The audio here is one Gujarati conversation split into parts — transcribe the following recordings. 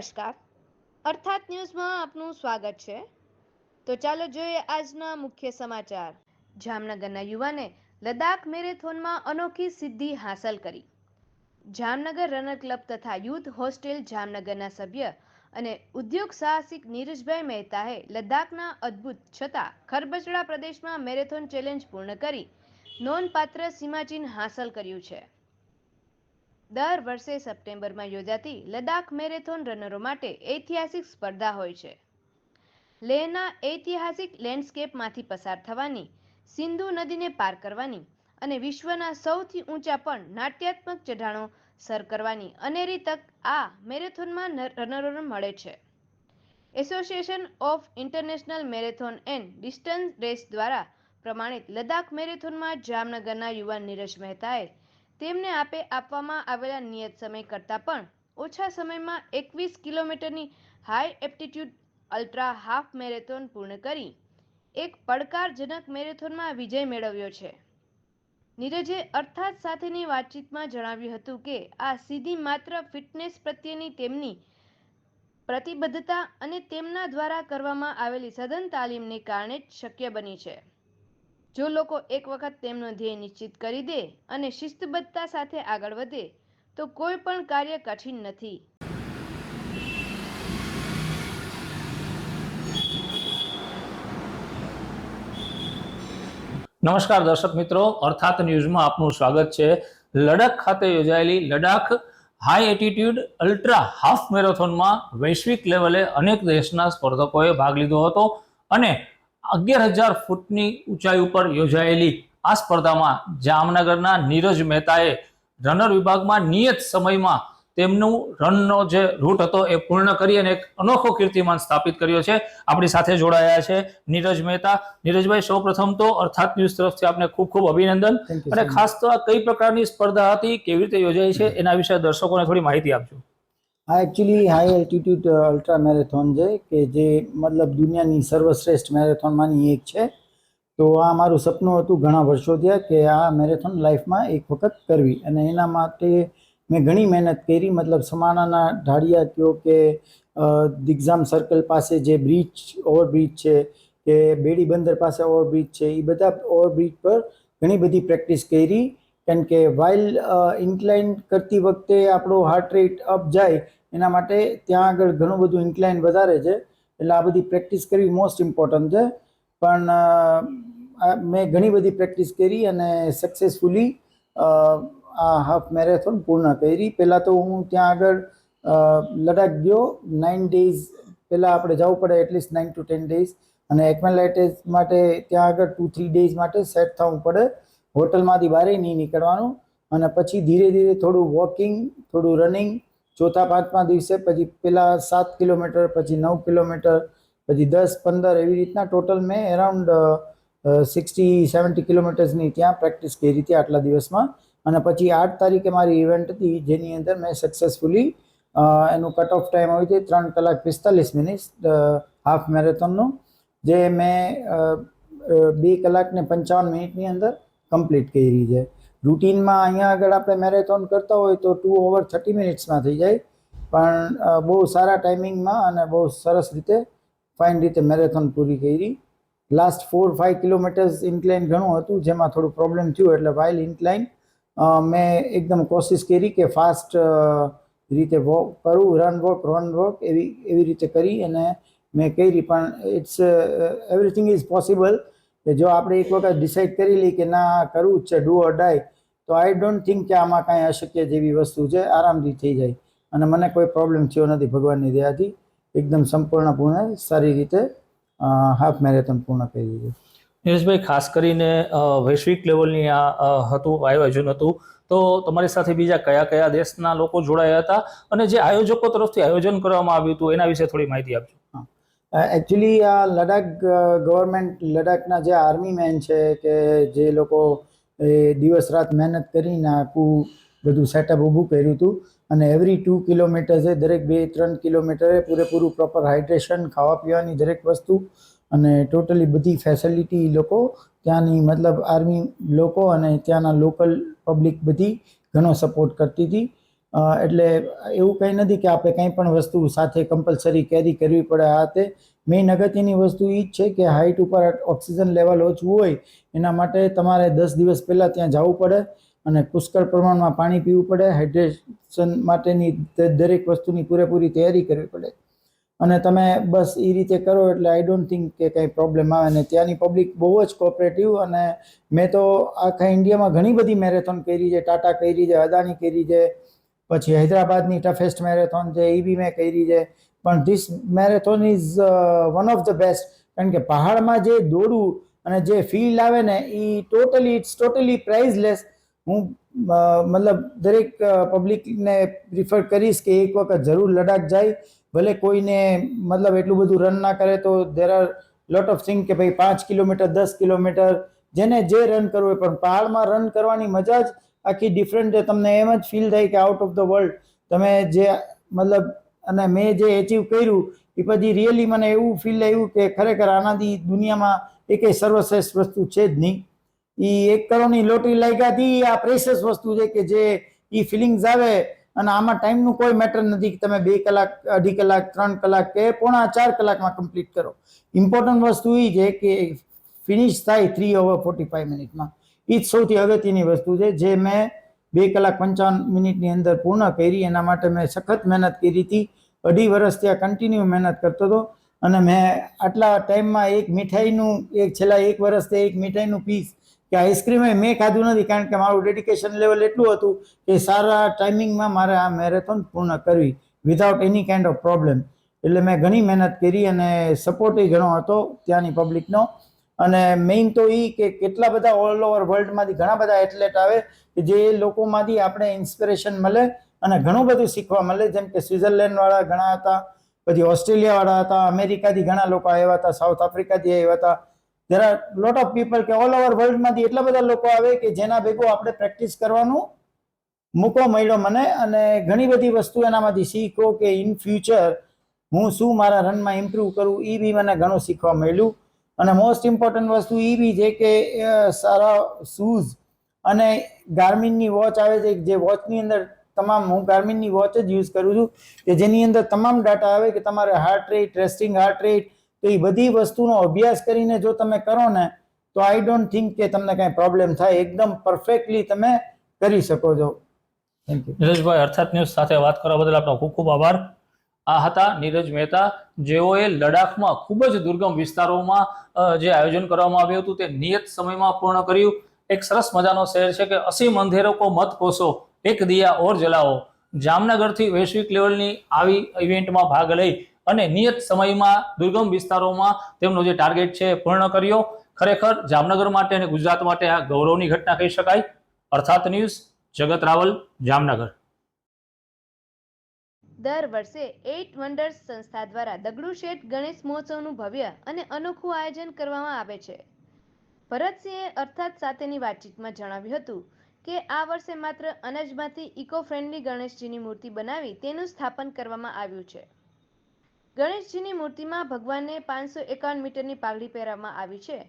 નમસ્કાર. અર્થાત ન્યૂઝમાં આપનું સ્વાગત છે. તો ચાલો જોઈએ આજના મુખ્ય સમાચાર. જામનગરના યુવાને લદ્દાખ મેરેથોનમાં અનોખી સિદ્ધિ હાંસલ કરી. જામનગર રનર ક્લબ તથા યુથ હોસ્ટેલ જામનગરના સભ્ય અને ઉદ્યોગ સાહસિક નીરજભાઈ મહેતાએ લદ્દાખના અદ્ભુત છતાં ખરબચડા પ્રદેશમાં મેરેથોન ચેલેન્જ પૂર્ણ કરી નોંધપાત્ર સીમાચિહ્ન હાંસલ કર્યું છે. દર વર્ષે સપ્ટેમ્બરમાં યોજાતી લદ્દાખ મેરેથોન રનરો માટે ઐતિહાસિક સ્પર્ધા હોય છે. લેહના ઐતિહાસિક લેન્ડસ્કેપમાંથી પસાર થવાની, સિંધુ નદીને પાર કરવાની અને વિશ્વના સૌથી ઊંચા પણ નાટ્યાત્મક ચઢાણો સર કરવાની અનેરી તક આ મેરેથોનમાં રનરોને મળે છે. Association of international marathon and distance race દ્વારા પ્રમાણિત લદ્દાખ મેરેથોનમાં જામનગરના યુવાન નીરજ મહેતાએ તેમને આપે આપવામાં આવેલા નિયત સમય કરતાં પણ ઓછા સમયમાં એકવીસ કિલોમીટરની high aptitude ultra half marathon પૂર્ણ કરી એક પડકારજનક મેરેથોનમાં વિજય મેળવ્યો છે. નીરજે અર્થાત સાથેની વાતચીતમાં જણાવ્યું હતું કે આ સીધી માત્ર ફિટનેસ પ્રત્યેની તેમની પ્રતિબદ્ધતા અને તેમના દ્વારા કરવામાં આવેલી સઘન તાલીમને કારણે જ શક્ય બની છે. જો લોકો એક વખત તેમનો ધ્યેય નિશ્ચિત કરી દે અને શિસ્તબદ્ધતા સાથે આગળ વધે, તો કોઈ પણ કાર્ય કઠિન નથી. નમસ્કાર દર્શક મિત્રો, અર્થાત ન્યૂઝમાં આપનું સ્વાગત છે. લડાખ ખાતે યોજાયેલી Ladakh high attitude ultra half મેરેથોનમાં વૈશ્વિક લેવલે અનેક દેશના સ્પર્ધકોએ ભાગ લીધો હતો અને અગિયાર હજાર ફૂટની ઊંચાઈ ઉપર યોજાયેલી આ સ્પર્ધામાં જામનગરના નીરજ મહેતાએ રનર વિભાગમાં નિયત સમયમાં તેમનું રનનો જે રૂટ હતો એ પૂર્ણ કરી અને એક અનોખો કીર્તિમાન સ્થાપિત કર્યો છે. આપણી સાથે જોડાયા છે નીરજ મહેતા. નીરજભાઈ સૌપ્રથમ તો અર્થાત ન્યૂઝ તરફથી આપને ખૂબ ખૂબ અભિનંદન અને ખાસ તો આ કઈ પ્રકારની સ્પર્ધા હતી કેવી રીતે યોજાઈ છે એના વિશે દર્શકોને થોડી માહિતી આપજો. આ actually high altitude ultra marathon છે, કે જે મતલબ દુનિયાની સર્વશ્રેષ્ઠ મેરેથોનમાંની એક છે. તો આ મારું સપનું હતું ઘણા વર્ષો થયા કે આ મેરેથોન લાઈફમાં એક વખત કરવી. અને એના માટે મેં ઘણી મહેનત કરી. મતલબ સમાણાના ઢાળિયા કયો કે દિગ્ઝામ સર્કલ પાસે જે બ્રિજ ઓવરબ્રિજ છે, કે બેડી બંદર પાસે ઓવરબ્રિજ છે એ બધા ઓવરબ્રિજ પર ઘણી બધી પ્રેક્ટિસ કરી. કારણ કે વાઇલ ઇન્ક્લાઇન કરતી વખતે આપણો હાર્ટ રેટ અપ જાય એના માટે ત્યાં આગળ ઘણું બધું ઇન્ક્લાઇન વધારે છે. એટલે આ બધી પ્રેક્ટિસ કરવી મોસ્ટ ઇમ્પોર્ટન્ટ છે. પણ મેં ઘણી બધી પ્રેક્ટિસ કરી અને સક્સેસફુલી આ હાફ મેરેથોન પૂર્ણ કરી. પહેલાં તો હું ત્યાં આગળ લડાખ ગયો. નાઇન ડેઝ પહેલાં આપણે જવું પડે at least nine to ten days અને એકમેલાઇટેસ માટે ત્યાં આગળ ટુ થ્રી ડેઝ માટે સેટ થવું પડે. હોટલમાંથી બહાર નહીં નીકળવાનું. અને પછી ધીરે ધીરે થોડું વોકિંગ થોડું રનિંગ ચોથા પાંચમા દિવસે, પછી પેલા સાત કિલોમીટર, પછી નવ કિલોમીટર, પછી દસ, પંદર, એવી રીતના ટોટલ મેં એરાઉન્ડ સિક્સટી સેવન્ટી કિલોમીટર્સની ત્યાં પ્રેક્ટિસ કરી હતી આટલા દિવસમાં. અને પછી આઠ તારીખે મારી ઇવેન્ટ હતી, જેની અંદર મેં સક્સેસફુલી એનું કટ ઓફ ટાઈમ આવી હતી ત્રણ કલાક પિસ્તાલીસ મિનિટ હાફ મેરેથોનનું જે મેં બે કલાક ને પંચાવન મિનિટની અંદર કમ્પ્લીટ કરી છે. રૂટીનમાં અહીંયા આગળ આપણે મેરેથોન કરતા હોય તો ટુ ઓવર થર્ટી મિનિટ્સમાં થઈ જાય. પણ બહુ સારા ટાઈમિંગમાં અને બહુ સરસ રીતે, ફાઇન રીતે મેરેથોન પૂરી કરી. Last four five kilometres incline ઘણું હતું, જેમાં થોડું પ્રોબ્લેમ થયું એટલે વાઇલ ઇન્ક્લાઇન મેં એકદમ કોશિશ કરી કે ફાસ્ટ રીતે વોક કરું રન વોક રન વોક એવી એવી રીતે કરી અને મેં કરી. પણ ઇટ્સ એવરીથિંગ ઇઝ પોસિબલ કે જો આપણે એક વખત ડિસાઇડ કરી લઈએ કે ના કરવું જ છે ડુ ઓર ડાય તો આઈ ડોન્ટ થિંક કે આમાં કાંઈ અશક્ય જેવી વસ્તુ છે. આરામથી થઈ જાય. અને મને કોઈ પ્રોબ્લેમ થયો નથી ભગવાનની દયાથી. એકદમ સંપૂર્ણપૂર્ણ સારી રીતે હાફ મેરેથોન પૂર્ણ કરી દીધું. નીરજભાઈ ખાસ કરીને વૈશ્વિક લેવલની આ હતું આયોજન હતું. તો તમારી સાથે બીજા કયા કયા દેશના લોકો જોડાયા હતા? અને જે આયોજકો તરફથી આયોજન કરવામાં આવ્યું હતું એના વિશે થોડી માહિતી આપજો. એકચ્યુઅલી આ લડાખ ગવર્મેન્ટ લડાખના જે આર્મી મેન છે કે જે લોકો એ દિવસ રાત મહેનત કરીને આખું બધું સેટઅપ ઊભું કર્યું હતું અને એવરી ટુ કિલોમીટર્સે દરેક બે, ત્રણ કિલોમીટરે પૂરેપૂરું પ્રોપર હાઇડ્રેશન ખાવા પીવાની દરેક વસ્તુ અને ટોટલી બધી ફેસિલિટી લોકો ત્યાંની મતલબ આર્મી લોકો અને ત્યાંના લોકલ પબ્લિક બધી ઘણો સપોર્ટ કરતી હતી. એટલે એવું કંઈ નથી કે આપણે કંઈ પણ વસ્તુ સાથે કમ્પલસરી કેરી કરવી પડે આ તે. મેઇન અગત્યની વસ્તુ એ જ છે કે હાઇટ ઉપર ઓક્સિજન લેવલ ઓછું હોય, એના માટે તમારે દસ દિવસ પહેલાં ત્યાં જવું પડે અને પુષ્કળ પ્રમાણમાં પાણી પીવું પડે. હાઇડ્રેશન માટેની દરેક વસ્તુની પૂરેપૂરી તૈયારી કરવી પડે. અને તમે બસ એ રીતે કરો એટલે આઈ ડોન્ટ થિંક કે કંઈ પ્રોબ્લેમ આવે. ને ત્યાંની પબ્લિક બહુ જ કોઓપરેટિવ અને મેં તો આખા ઇન્ડિયામાં ઘણી બધી મેરેથોન કરી છે. ટાટા કરી છે અદાણી કરી છે, પછી હૈદરાબાદની ટફેસ્ટ મેરેથોન છે એ બી મેં કરી છે. પણ this marathon is one of the best કારણ કે પહાડમાં જે દોડવું અને જે ફીલ આવે ને એ ટોટલી ઇટ્સ ટોટલી પ્રાઇઝલેસ હું મતલબ દરેક પબ્લિકને પ્રિફર કરીશ કે એક વખત જરૂર લડાખ જાય. ભલે કોઈને, મતલબ એટલું બધું રન ના કરે તો there are lot of thing કે ભાઈ પાંચ કિલોમીટર, દસ કિલોમીટર, જેને જે રન કરવું હોય. પણ પહાડમાં રન કરવાની મજા જ આખી ડિફરન્ટ તમને એમ જ ફીલ થાય કે આઉટ ઓફ ધ વર્લ્ડ તમે જે, મતલબ અને મેં જે એચીવ કર્યું, એ પછી રિયલી મને એવું ફીલ આવ્યું કે ખરેખર આનાથી દુનિયામાં એકેય સર્વશ્રેષ્ઠ વસ્તુ છે જ નહીં. એ એક કરોડની લોટરી લાગ્યાથી આ પ્રેશિયસ વસ્તુ છે કે જે એ ફિલિંગ્સ આવે અને આમાં ટાઈમનું કોઈ મેટર નથી કે તમે બે કલાક, અઢી કલાક, ત્રણ કલાક કે પોણા ચાર કલાકમાં કમ્પ્લીટ કરો. ઇમ્પોર્ટન્ટ વસ્તુ એ છે કે ફિનિશ થાય થ્રી ઓવર ફોર્ટી ફાઈવ મિનિટમાં એ જ સૌથી અગત્યની વસ્તુ છે જે મેં બે કલાક પંચાવન મિનિટની અંદર પૂર્ણ કરી. એના માટે મેં સખત મહેનત કરી હતી. અઢી વર્ષ ત્યાં કન્ટિન્યુ મહેનત કરતો હતો. અને મેં આટલા ટાઈમમાં એક મીઠાઈનું, એક છેલ્લા એક વર્ષથી એક મીઠાઈનું પીસ કે આઈસ્ક્રીમ મેં ખાધું નથી કારણ કે મારું ડેડિકેશન લેવલ એટલું હતું કે સારા ટાઈમિંગમાં મારે આ મેરેથોન પૂર્ણ કરવી without any kind of problem એટલે મેં ઘણી મહેનત કરી અને સપોર્ટ ઘણો હતો ત્યાંની પબ્લિકનો અને મેઇન તો એ કે કેટલા બધા ઓલ ઓવર વર્લ્ડમાંથી ઘણા બધા એથ્લેટ આવે કે જે લોકોમાંથી આપણે ઇન્સ્પિરેશન મળે અને ઘણું બધું શીખવા મળે. જેમ કે સ્વિટરલેન્ડવાળા ઘણા હતા, પછી ઓસ્ટ્રેલિયાવાળા હતા, અમેરિકાથી ઘણા લોકો આવ્યા હતા સાઉથ આફ્રિકાથી આવ્યા હતા. આર લોટ ઓફ પીપલ કે ઓલ ઓવર વર્લ્ડમાંથી એટલા બધા લોકો આવે કે જેના ભેગું આપણે પ્રેક્ટિસ કરવાનું મૂકો મળ્યો મને અને ઘણી બધી વસ્તુ એનામાંથી શીખો કે ઇન ફ્યુચર હું શું મારા રનમાં ઇમ્પ્રૂવ કરું એ બી મને ઘણું શીખવા મળ્યું. અને મોસ્ટ ઇમ્પોર્ટન્ટ વસ્તુ એ બી છે કે સારા શૂઝ અને ગાર્મિનની વોચ આવે છે. જે વોચની અંદર તમામ, હું ગાર્મિનની વોચ જ યુઝ કરું છું કે જેની અંદર તમામ ડાટા આવે કે તમારે heart rate resting heart rate તો એ બધી વસ્તુનો અભ્યાસ કરીને જો તમે કરો ને, તો આઈ ડોન્ટ થિંક કે તમને કાંઈ પ્રોબ્લેમ થાય. એકદમ પરફેક્ટલી તમે કરી શકો છો. થેન્ક નીરજભાઈ અર્થાત ન્યૂઝ સાથે વાત કરવા બદલ આપનો ખૂબ ખૂબ આભાર. આ હતા નીરજ મહેતા. જેઓએ લડાખમાં ખૂબ જ દુર્ગમ વિસ્તારોમાં જે આયોજન કરવામાં આવ્યું હતું તે નિયત સમયમાં પૂર્ણ કર્યું. એક સરસ મજાનો શહેર છે કે અસીમ અંધેરો કો મત કોસો એક દિયા ઓર જલાવો. જામનગરથી વૈશ્વિક લેવલની આવી ઇવેન્ટમાં ભાગ લઈ અને નિયત સમયમાં દુર્ગમ વિસ્તારોમાં તેમનો જે ટાર્ગેટ છે પૂર્ણ કર્યો. ખરેખર જામનગર માટે અને ગુજરાત માટે આ ગૌરવની ઘટના કહી શકાય. અર્થાત ન્યૂઝ, જગત રાવલ, જામનગર. દર વર્ષે એઇટ વન્ડર્સ સંસ્થા દ્વારા દગડુ શેઠ ગણેશ મહોત્સવનું ભવ્ય અને અનોખું આયોજન કરવામાં આવે છે. ભરતસિંહે અર્થાત સાથેની વાતચીતમાં જણાવ્યું હતું કે, આ વર્ષે માત્ર અનાજમાંથી ઇકો ફ્રેન્ડલી ગણેશજીની મૂર્તિ બનાવી તેનું સ્થાપન કરવામાં આવ્યું છે. ગણેશજીની મૂર્તિમાં ભગવાનને પાંચસો એકાવન મીટરની પાઘડી પહેરવામાં આવી છે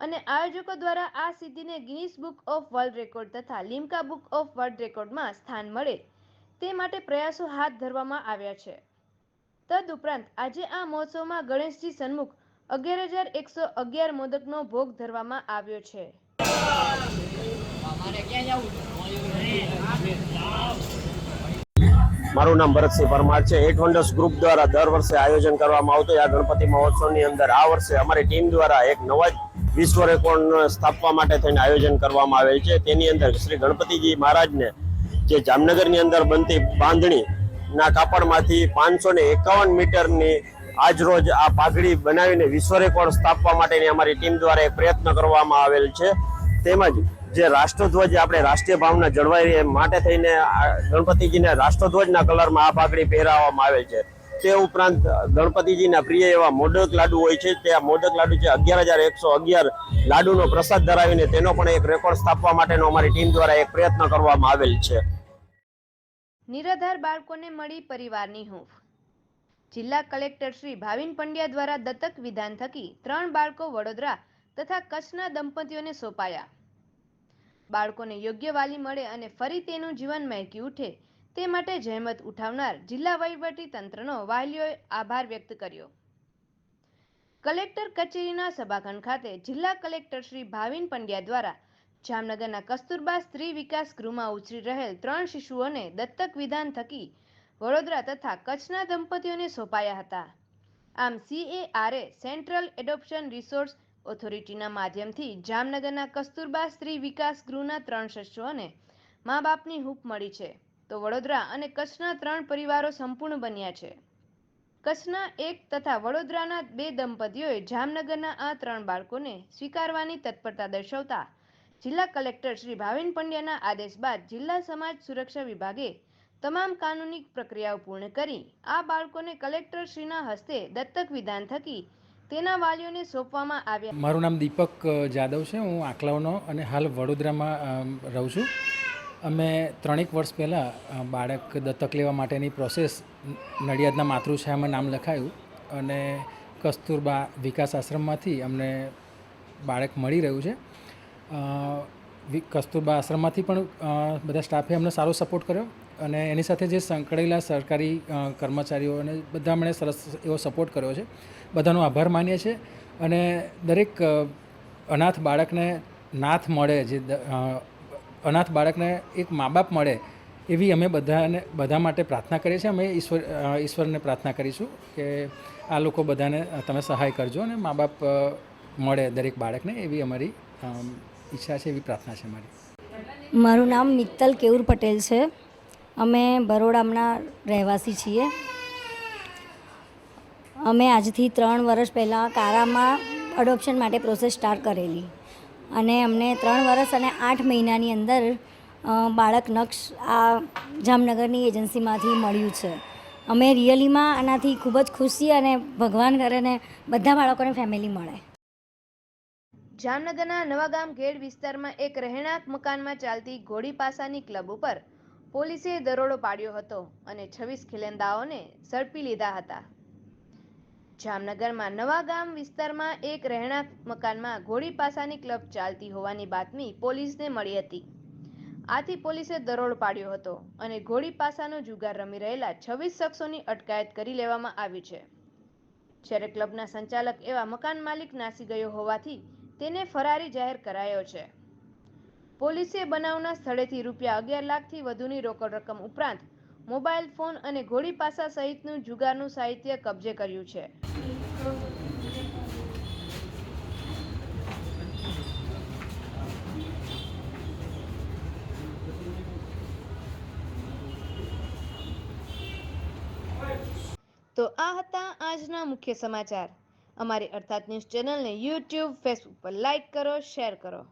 અને આયોજકો દ્વારા આ સિદ્ધિને Guinness book of world record તથા લિમ્કા બુક ઓફ વર્લ્ડ રેકોર્ડમાં સ્થાન મળે તે માટે પ્રયાસો હાથ ધરવામાં આવ્યા છે. તદુપરાંત, આજે આ મહોત્સવમાં ગણેશજી સન્મુખ અગિયાર હજાર એકસો અગિયાર મોદકનો ભોગ ધરવામાં આવ્યો છે. મારું નામ ભરતસિંહ પરમાર છે. એટ વન્ડર્સ ગ્રુપ દ્વારા દર વર્ષે આયોજન કરવામાં આવતું આ ગણપતિ મહોત્સવની અંદર આ વર્ષે અમારી ટીમ દ્વારા એક નવા જ વિશ્વ રેકોર્ડ સ્થાપવા માટે થઈને આયોજન કરવામાં આવેલ છે. તેની અંદર શ્રી ગણપતિજી મહારાજને જે જામનગરની અંદર બનતી બાંધણી ના કાપડમાંથી પાંચસો ને એકાવન મીટરની આજ રોજ આ પાઘડી બનાવીને વિશ્વ રેકોર્ડ સ્થાપવા માટેની અમારી ટીમ દ્વારા એક પ્રયત્ન કરવામાં આવેલ છે. તેમજ જે રાષ્ટ્રધ્વજ આપણે રાષ્ટ્રીય ભાવના જળવાઈ એ માટે થઈને ગણપતિજીને રાષ્ટ્રધ્વજના કલરમાં આ પાઘડી પહેરાવવામાં આવેલ છે. તે ઉપરાંત ગણપતિજીના પ્રિય એવા મોદક લાડુ હોય છે. તે આ મોદક લાડુ છે અગિયાર હજાર એકસો અગિયાર લાડુનો પ્રસાદ ધરાવીને તેનો પણ એક રેકોર્ડ સ્થાપવા માટેનો અમારી ટીમ દ્વારા એક પ્રયત્ન કરવામાં આવેલ છે. નિરાધાર બાળકોને મળી પરિવારની હૂંફ. જિલ્લા કલેક્ટર શ્રી ભાવિન પંડ્યા દ્વારા દત્તક વિધાન થકી ત્રણ બાળકો વડોદરા તથા કચ્છના દંપતીઓને સોંપાયા. બાળકોને યોગ્ય વાલી મળે અને ફરી તેનું જીવન મહેકી ઉઠે તે માટે જહેમત ઉઠાવનાર જિલ્લા વહીવટી તંત્રનો વાલીઓએ આભાર વ્યક્ત કર્યો. કલેક્ટર કચેરીના સભાખંડ ખાતે જિલ્લા કલેક્ટર શ્રી ભાવિન પંડ્યા દ્વારા જામનગરના કસ્તુરબા સ્ત્રી વિકાસ ગૃહમાં ઉછરી રહેલ ત્રણ શિશુઓને દત્તક વિધાન થકી વડોદરા તથા કચ્છના દંપતીઓને સોંપાયા હતા. આમ સીએઆરએ સેન્ટ્રલ એડોપ્શન રિસોર્સ ઓથોરિટીના માધ્યમથી જામનગરના કસ્તુરબા સ્ત્રી વિકાસ ગૃહના ત્રણ શિશુઓને મા બાપની હૂંફ મળી છે. તો વડોદરા અને કચ્છના ત્રણ પરિવારો સંપૂર્ણ બન્યા છે. કચ્છના એક તથા વડોદરાના બે દંપતીઓએ જામનગરના આ ત્રણ બાળકોને સ્વીકારવાની તત્પરતા દર્શાવતા જિલ્લા કલેક્ટર શ્રી ભાવિન પંડ્યાના આદેશ બાદ જિલ્લા સમાજ સુરક્ષા વિભાગે તમામ કાનૂની પ્રક્રિયાઓ પૂર્ણ કરી, આ બાળકોને કલેક્ટર શ્રીના હસ્તે દત્તક વિધાન થકી તેના વાલીઓને સોંપવામાં આવ્યા. મારું નામ દીપક જાદવ છે. હું આંકલાવનો અને હાલ વડોદરામાં રહું છું. અમે ત્રણેક વર્ષ પહેલાં બાળક દત્તક લેવા માટેની પ્રોસેસ નડિયાદના માતૃછાયામાં નામ લખાયું અને કસ્તુરબા વિકાસ આશ્રમમાંથી અમને બાળક મળી રહ્યું છે. કસ્તુરબા આશ્રમમાંથી પણ બધા સ્ટાફે અમને સારો સપોર્ટ કર્યો અને એની સાથે જે સંકળાયેલા સરકારી કર્મચારીઓ અને બધા અમને સરસ એવો સપોર્ટ કર્યો છે. બધાનો આભાર માનીએ છીએ અને દરેક અનાથ બાળકને નાથ મળે જે અનાથ બાળકને એક મા બાપ મળે એવી અમે બધાને બધા માટે પ્રાર્થના કરીએ છીએ. અમે ઈશ્વર ઈશ્વરને પ્રાર્થના કરીશું કે આ લોકો બધાને તમે સહાય કરજો અને મા બાપ મળે દરેક બાળકને એવી અમારી અમ, ઈચ્છા છે એવી પ્રાર્થના છે મારી? મારું નામ મિત્તલ કેવુર પટેલ છે. અમે બરોડાના રહેવાસી છીએ. અમે આજથી ત્રણ વર્ષ પહેલાં કારામાં અડોપ્શન માટે પ્રોસેસ સ્ટાર્ટ કરેલી. અને અમને ત્રણ વર્ષ અને આઠ મહિનાની અંદર બાળક નક્ષ આ જામનગરની એજન્સીમાંથી મળ્યું છે. અમે રિયલીમાં આનાથી ખૂબ જ ખુશી અને ભગવાન કરે ને બધા બાળકોને ફેમિલી મળે. જામનગરના નવાગામ ગેડ વિસ્તારમાં એક રહેણાંક મકાનમાં ચાલતી ઘોડી પાસાની ક્લબ ઉપર પોલીસે દરોડો પાડ્યો હતો અને છવ્વીસ ખિલંદાઓને ઝડપી લીધા હતા. જામનગરમાં નવાગામ વિસ્તારમાં એક રહેણાંક મકાનમાં ઘોડી પાસાની ક્લબ ચાલતી હોવાની બાતમી પોલીસને મળી હતી. આથી પોલીસે દરોડો પાડ્યો હતો અને ઘોડી પાસાનો જુગાર રમી રહેલા છવ્વીસ શખ્સોની અટકાયત કરી લેવામાં આવી છે. જ્યારે ક્લબના સંચાલક એવા મકાન માલિક નાસી ગયો હોવાથી તેને ફરારી જાહેર કરાયો છે. પોલીસે બનાવના સ્થળેથી રૂપિયા અગિયાર લાખથી વધુની રોકડ રકમ ઉપરાંત મોબાઈલ ફોન અને ઘોડી પાસા સહિતનું જુગારનું સાહિત્ય કબજે કર્યું છે. તો આ હતા આજના મુખ્ય સમાચાર. અમારી અર્થાત ન્યૂઝ ચેનલને યુટ્યુબ ફેસબુક પર લાઈક કરો શેર કરો.